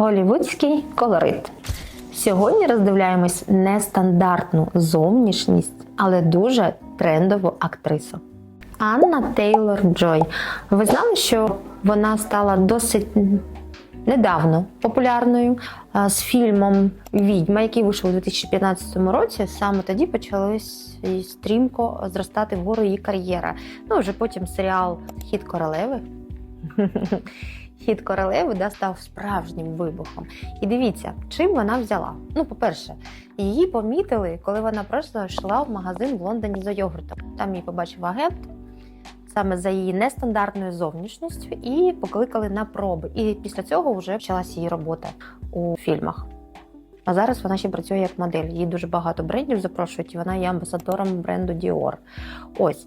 Голівудський колорит. Сьогодні роздивляємось нестандартну зовнішність, але дуже трендову актрису. Анна Тейлор Джой. Ви знали, що вона стала досить недавно популярною з фільмом Відьма, який вийшов у 2015 році. Саме тоді почалась стрімко зростати вгору її кар'єра. Ну вже потім серіал Хід королеви. Хід королеви да, став справжнім вибухом. І дивіться, чим вона взяла. Ну, по-перше, її помітили, коли вона просто йшла в магазин в Лондоні за йогуртом. Там її побачив агент саме за її нестандартною зовнішністю і покликали на проби. І після цього вже почалася її робота у фільмах. А зараз вона ще працює як модель. Її дуже багато брендів запрошують, і вона є амбасадором бренду Dior. Ось.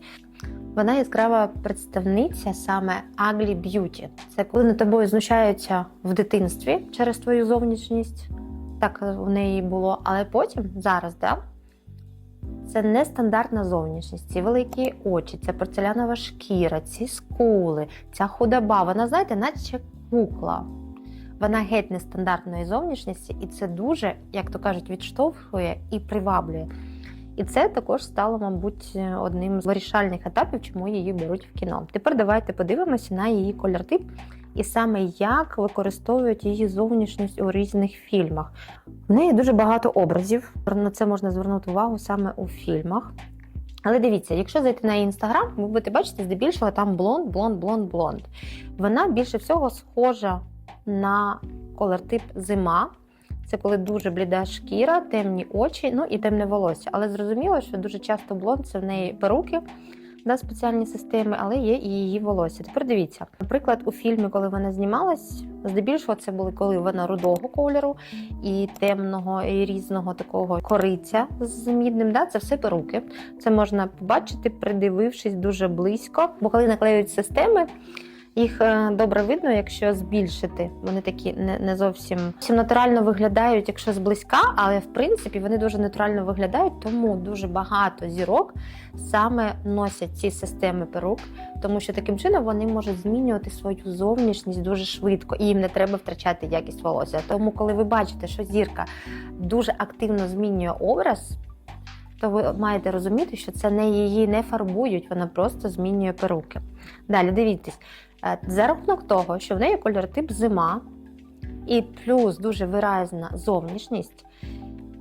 Вона яскрава представниця саме Ugly Beauty. Це коли над тобою знущаються в дитинстві через твою зовнішність. Так у неї було, але потім, зараз, да, це нестандартна зовнішність, ці великі очі, ця порцелянова шкіра, ці скули, ця худоба. Вона, знаєте, наче кукла. Вона геть нестандартної зовнішності, і це дуже, як то кажуть, відштовхує і приваблює. І це також стало, мабуть, одним з вирішальних етапів, чому її беруть в кіно. Тепер давайте подивимося на її кольортип і саме як використовують її зовнішність у різних фільмах. В неї дуже багато образів. На це можна звернути увагу саме у фільмах. Але дивіться, якщо зайти на інстаграм, ви будете бачити, здебільшого там блонд, блонд, блонд, блонд. Вона більше всього схожа на колортип зима. Це коли дуже бліда шкіра, темні очі, ну і темне волосся. Але зрозуміло, що дуже часто блонд це в неї перуки, да, спеціальні системи, але є і її волосся. Тепер дивіться, наприклад, у фільмі, коли вона знімалась, здебільшого це були коли вона рудого кольору і темного, і різного такого кориця з мідним. Да, Це все перуки. Це можна побачити, придивившись дуже близько. Бо коли наклеюють системи. Їх е, добре видно, якщо збільшити. Вони такі не, не зовсім зовсім натурально виглядають, якщо зблизька, але в принципі вони дуже натурально виглядають, тому дуже багато зірок саме носять ці системи перук, тому що таким чином вони можуть змінювати свою зовнішність дуже швидко, і їм не треба втрачати якість волосся. Тому, коли ви бачите, що зірка дуже активно змінює образ. То ви маєте розуміти, що це не її не фарбують, вона просто змінює перуки. Далі дивіться, за рахунок того, що в неї кольоротип зима і плюс дуже виразна зовнішність,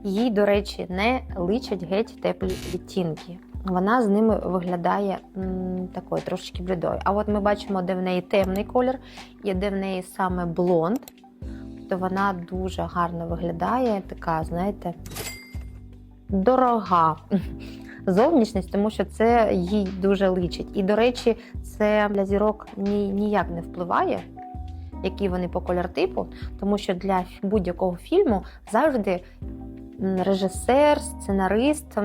їй, до речі, не личать геть теплі відтінки. Вона з ними виглядає м, такою трошечки блідою. А от ми бачимо, де в неї темний колір і де в неї саме блонд, то вона дуже гарно виглядає, така, знаєте, дорога зовнішність, тому що це їй дуже личить. І, до речі, це для зірок ні, ніяк не впливає, які вони по кольортипу, тому що для будь-якого фільму завжди режисер, сценарист.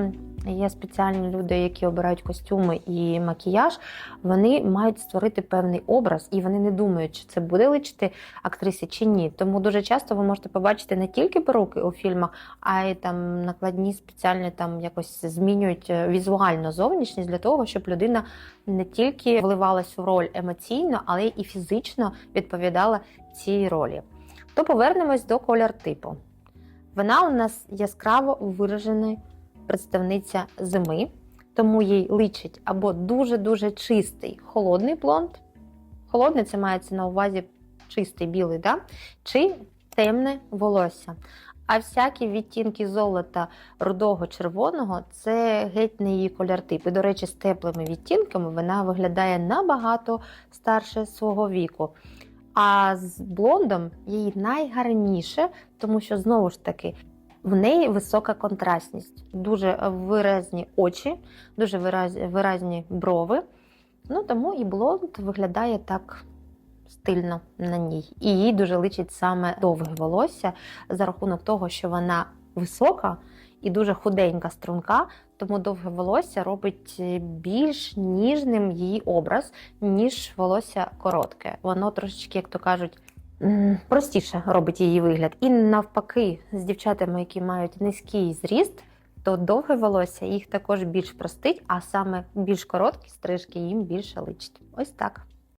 Є спеціальні люди, які обирають костюми і макіяж. Вони мають створити певний образ, і вони не думають, чи це буде личити актрисі чи ні. Тому дуже часто ви можете побачити не тільки перуки у фільмах, а й там накладні спеціальні там якось змінюють е, візуально зовнішність для того, щоб людина не тільки вливалась в роль емоційно, але і фізично відповідала цій ролі. То повернемось до колір типу. Вона у нас яскраво виражений представниця зими, тому їй личить або дуже-дуже чистий холодний блонд. Холодний це мається на увазі чистий білий, да? чи темне волосся. А всякі відтінки золота рудого червоного це геть не її колір-тип. І, до речі, з теплими відтінками вона виглядає набагато старше свого віку. А з блондом їй найгарніше, тому що знову ж таки в неї висока контрастність, дуже виразні очі, дуже виразні, брови. Ну тому і блонд виглядає так стильно на ній. І їй дуже личить саме довге волосся за рахунок того, що вона висока і дуже худенька струнка, тому довге волосся робить більш ніжним її образ, ніж волосся коротке. Воно трошечки, як то кажуть, простіше робить її вигляд. І навпаки, з дівчатами, які мають низький зріст, то довге волосся їх також більш простить, а саме більш короткі стрижки їм більше личить. Ось так.